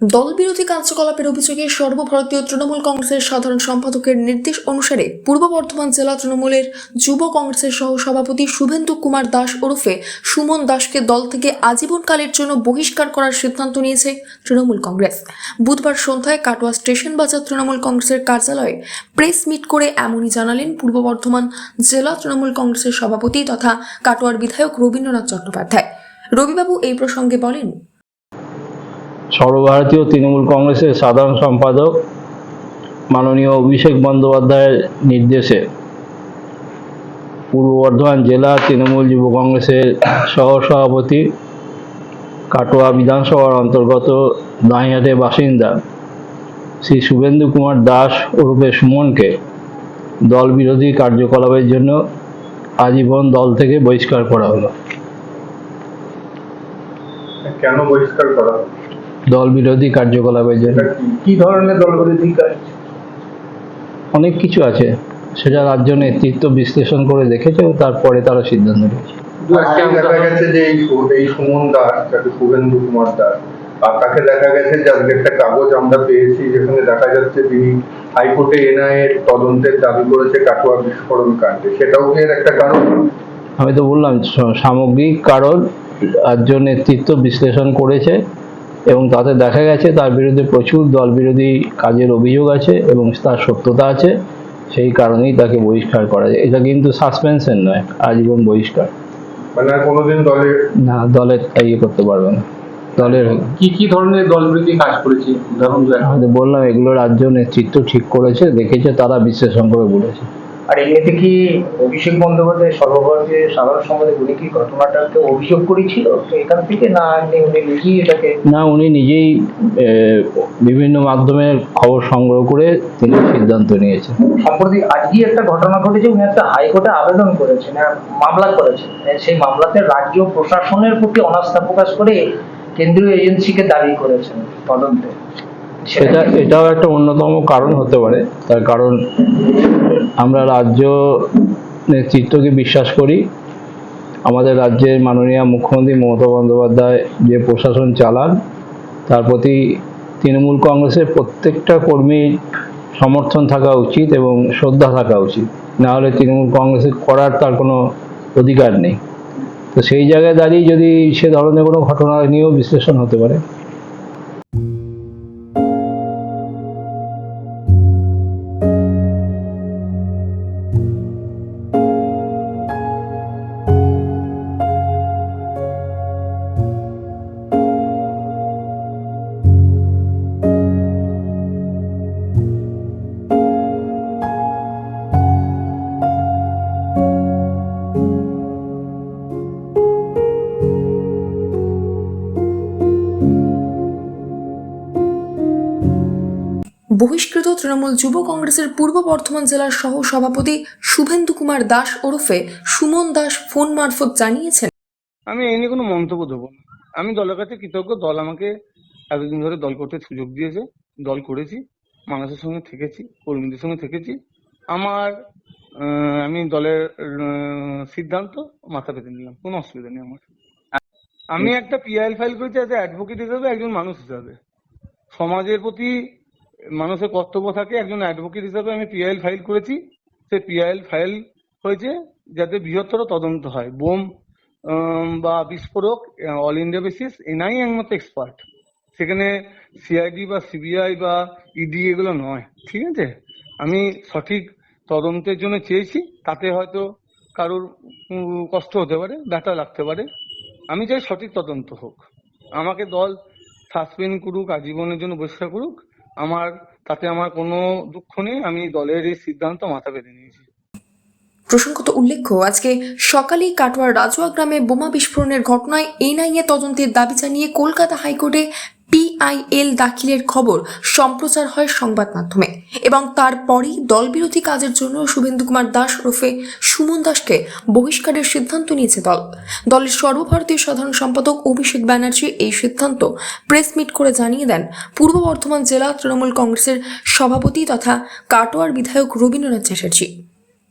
দলবিরোধী কার্যকলাপের অভিযোগে সর্বভারতীয় তৃণমূল কংগ্রেসের সাধারণ সম্পাদকের নির্দেশ অনুসারে পূর্ব বর্ধমান জেলা তৃণমূলের যুব কংগ্রেসের সহ সভাপতি শুভেন্দু কুমার দাস ওরফে সুমন দাসকে দল থেকে আজীবনকালের জন্য বহিষ্কার করার সিদ্ধান্ত নিয়েছে তৃণমূল কংগ্রেস। বুধবার সন্ধ্যায় কাটোয়া স্টেশন বাজার তৃণমূল কংগ্রেসের কার্যালয়ে প্রেস মিট করে এমনই জানালেন পূর্ব বর্ধমান জেলা তৃণমূল কংগ্রেসের সভাপতি তথা কাটোয়ার বিধায়ক রবীন্দ্রনাথ চট্টোপাধ্যায়। রবিবাবু এই প্রসঙ্গে বলেন সর্বভারতীয় তৃণমূল কংগ্রেসের সাধারণ সম্পাদক মাননীয় অভিষেক বন্দ্যোপাধ্যায়ের নির্দেশে পূর্ব বর্ধমান জেলা তৃণমূল যুব কংগ্রেসের সহ সভাপতি কাটোয়া বিধানসভার অন্তর্গত দাঁইহাটের বাসিন্দা শ্রী শুভেন্দু কুমার দাস ওরূপে সুমনকে দল বিরোধী কার্যকলাপের জন্য আজীবন দল থেকে বহিষ্কার করা হলো কেন বহিষ্কার করা হলো? দল বিরোধী কার্যকলাপের জন্য। কি- ধরনের দলবিরোধী কাজ অনেক কিছু আছে। সেটা রাজ্য নেতৃত্ব বিশ্লেষণ করে দেখেছে তারপরে তারা সিদ্ধান্ত নিয়েছে। দেখা গেছে যে এই এই সুমন দাস শুভেন্দু কুমার দাস আর তাকে দেখা গেছে যে আজকে একটা কাগজ আমরা পেয়েছি যেখানে দেখা যাচ্ছে তিনি হাইকোর্টে এনআইএ তদন্তের দাবি করেছে কাটোয়া বিস্ফোরণ কাণ্ডে। সেটাও কি এর একটা কারণ? আমি তো বললাম সামগ্রিক কারণ রাজ্য নেতৃত্ব বিশ্লেষণ করেছে। এবং তাতে দেখা গেছে তার বিরুদ্ধে প্রচুর দল বিরোধী কাজের অভিযোগ আছে এবং তার সত্যতা আছে। সেই কারণেই তাকে বহিষ্কার করা যায়। এটা কিন্তু সাসপেনশন নয় আজীবন বহিষ্কার। মানে কোনোদিন দলে না দলের ইয়ে করতে পারবে না। দলের কি কি ধরনের দলবিরোধী কাজ করেছে? উদাহরণ বললাম এগুলো রাজ্য নেতৃত্ব ঠিক করেছে দেখেছে তারা বিশ্লেষণ করে বলেছে। আর এমনিতে কি অভিষেক বন্দ্যোপাধ্যায় সর্বভারতীয় সাধারণ সম্পাদক উনি কি ঘটনাটাকে অভিযোগ করেছিল এখান থেকে? না উনি নিজেই এটাকে না উনি নিজেই বিভিন্ন মাধ্যমের খবর সংগ্রহ করে তিনি সিদ্ধান্ত নিয়েছেন। সম্প্রতি আজকে একটা ঘটনা ঘটেছে উনি একটা হাইকোর্টে আবেদন করেছেন মামলা করেছেন। সেই মামলাতে রাজ্য প্রশাসনের প্রতি অনাস্থা প্রকাশ করে কেন্দ্রীয় এজেন্সিকে দাবি করেছেন তদন্তে। সেটা, এটাও একটা অন্যতম কারণ হতে পারে। তার কারণ, আমরা রাজ্য নেতৃত্বকে বিশ্বাস করি। আমাদের রাজ্যের মাননীয় মুখ্যমন্ত্রী মমতা বন্দ্যোপাধ্যায় যে প্রশাসন চালান, তার প্রতি তৃণমূল কংগ্রেসের প্রত্যেকটা কর্মীর সমর্থন থাকা উচিত এবং শ্রদ্ধা থাকা উচিত। না হলে তৃণমূল কংগ্রেসের করার তার কোনো অধিকার নেই। তো সেই জায়গায় দাঁড়িয়ে যদি সে ধরনের কোনো ঘটনা নিয়েও বিশ্লেষণ হতে পারে। বহিষ্কৃত তৃণমূল যুব কংগ্রেসের পূর্ব বর্ধমান জেলার সহ সভাপতি শুভেন্দু কুমার দাস ওরফে সুমন দাস ফোন মারফত জানিয়েছেন। আমি এই নিয়ে কোনো মন্তব্য দেবো না। আমি দলের কাছে কৃতজ্ঞ। দল আমাকে এতদিন ধরে দল করতে সুযোগ দিয়েছে। দল করেছি। মানুষের সঙ্গে থেকেছি। কর্মীদের সঙ্গে থেকেছি। আমার আমি দলের সিদ্ধান্ত মাথা পেতে নিলাম। কোনো অসুবিধা নেই আমার। আমি একটা পিআইএল ফাইল করেছি অ্যাডভোকেট হিসেবে একজন মানুষ হিসাবে। সমাজের প্রতি মানুষের কর্তব্য থাকে, একজন অ্যাডভোকেট হিসেবে আমি পিআইএল ফাইল করেছি। সেই পিআইএল ফাইল হয়েছে যাতে বৃহত্তর তদন্ত হয়। বোম বা বিস্ফোরক অল ইন্ডিয়া বেসিস এনাই একমাত্র এক্সপার্ট সেখানে সিআইডি বা সিবিআই বা ইডি এগুলো নয়, ঠিক আছে? আমি সঠিক তদন্তের জন্য চেয়েছি, তাতে হয়তো কারোর কষ্ট হতে পারে, ব্যথা লাগতে পারে। আমি চাই সঠিক তদন্ত হোক। আমাকে দল সাসপেন্ড করুক, আজীবনের জন্য বহিষ্কার করুক আমার তাতে আমার কোনো দুঃখ নেই আমি দলের এই সিদ্ধান্ত মাথা পেতে নিয়েছি। প্রসঙ্গত উল্লেখ্য, আজকে সকালেই কাটোয়ার রাজুয়া গ্রামে বোমা বিস্ফোরণের ঘটনায় এনআইএ তদন্তের দাবি জানিয়ে কলকাতা হাইকোর্টে পিআইএল দাখিলের খবর সম্প্রচার হয় সংবাদ মাধ্যমে এবং তারপরেই দলবিরোধী কাজের জন্য শুভেন্দু কুমার দাস ওরফে সুমন দাসকে বহিষ্কারের সিদ্ধান্ত নিয়েছে দল। দলের সর্বভারতীয় সাধারণ সম্পাদক অভিষেক ব্যানার্জি এই সিদ্ধান্ত প্রেস মিট করে জানিয়ে দেন, পূর্ব বর্ধমান জেলা তৃণমূল কংগ্রেসের সভাপতি তথা কাটোয়ার বিধায়ক Rabindranath Chatterjee.